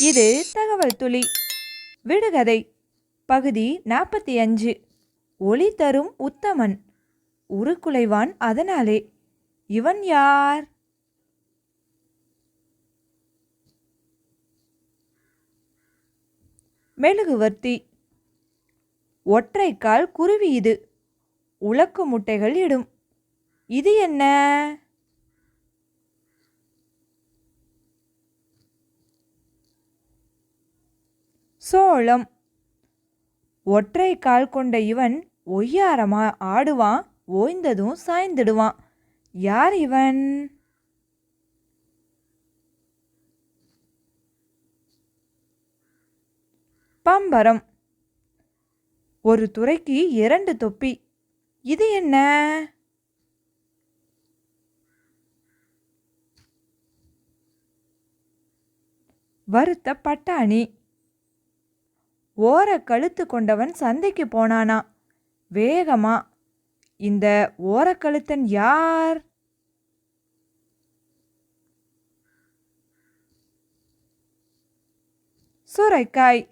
இது தகவல் துளி. விடுகதை. பகுதி நாற்பத்தி அஞ்சு. ஒளி தரும் உத்தமன். உருக்குலைவான் அதனாலே. இவன் யார்? மெழுகுவர்த்தி. ஒற்றைக்கால் குருவி இது. உலக்கு முட்டைகள் இடும். இது என்ன? சோளம். ஒற்றை கால் கொண்ட இவன் ஒய்யாரமா ஆடுவான் ஓய்ந்ததும் சாய்ந்திடுவான். யார் இவன்? பம்பரம். ஒரு துறைக்கு இரண்டு தொப்பி. இது என்ன? வறுத்த பட்டாணி ஓர கழுத்து கொண்டவன் சந்தைக்கு போனானா? வேகமா இந்த ஓரக்கழுத்தன் யார்? சுரைக்காய்